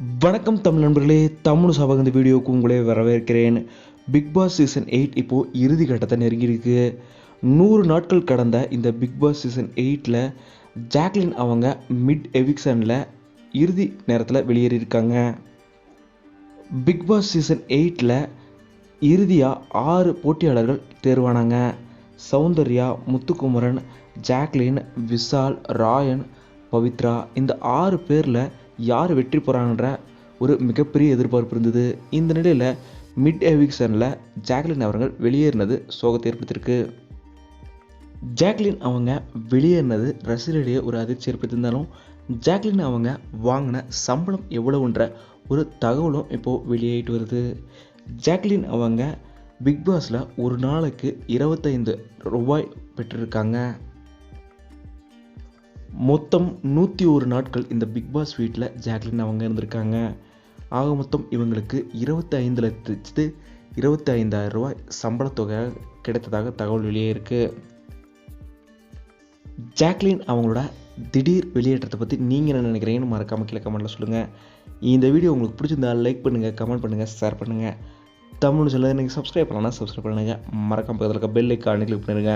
வணக்கம் தமிழ் நண்பர்களே தமிழ் சபக இந்த வீடியோவுக்கு உங்களே வரவேற்கிறேன். பிக் பாஸ் சீசன் எயிட் இப்போது இறுதி கட்டத்தை நெருங்கியிருக்கு. நூறு நாட்கள் கடந்த இந்த பிக் பாஸ் சீசன் எயிட்டில் ஜாக்லின் அவங்க மிட் எவிக்ஷனில் இறுதி நேரத்தில் வெளியேறியிருக்காங்க. பிக் பாஸ் சீசன் எயிட்டில் இறுதியாக ஆறு போட்டியாளர்கள் தேர்வானாங்க. சௌந்தர்யா முத்துக்குமரன் ஜாக்லின் விஷால் ராயன் பவித்ரா இந்த ஆறு பேரில் யார் வெற்றி போகிறாங்கன்ற ஒரு மிகப்பெரிய எதிர்பார்ப்பு இருந்தது. இந்த நிலையில் மிட் எவிக்ஷனில் ஜாக்லின் அவர்கள் வெளியேறினது சோகத்தை ஏற்படுத்தியிருக்கு. ஜாக்லின் அவங்க வெளியேறினது ரசிகர்களிடையே ஒரு அதிர்ச்சி ஏற்படுத்தியிருந்தாலும் ஜாக்லின் அவங்க வாங்கின சம்பளம் எவ்வளவுன்ற ஒரு தகவலும் இப்போது வெளியாகிட்டு வருது. ஜாக்லின் அவங்க பிக் பாஸில் ஒரு நாளைக்கு இருபத்தைந்து ரூபாய் பெற்றிருக்காங்க. மொத்தம் நூற்றி ஒரு நாட்கள் இந்த பிக் பாஸ் வீட்டில் ஜாக்லின் அவங்க இருந்திருக்காங்க. ஆக மொத்தம் இவங்களுக்கு இருபத்தி ஐந்து லட்சத்து இருபத்தி ஐந்தாயிரம் ரூபாய் சம்பளத்தொகை கிடைத்ததாக தகவல் வெளியே இருக்குது ஜாக்லின் அவங்களோட திடீர் வெளியேற்றத்தை பற்றி நீங்கள் என்ன நினைக்கிறீங்கன்னு மறக்காமல் கீழே கமெண்ட்டில் சொல்லுங்கள் இந்த வீடியோ உங்களுக்கு பிடிச்சிருந்தா லைக் பண்ணுங்கள் கமெண்ட் பண்ணுங்கள் ஷேர் பண்ணுங்கள் தமிழ் சொல்ல நீங்கள் சப்ஸ்கிரைப் பண்ணலாம் சப்ஸ்கிரைப் பண்ணுங்கள் மறக்காமல் பக்கத்தில் இருக்க பெல் ஐக்கானு கிளிக் பண்ணிடுங்க.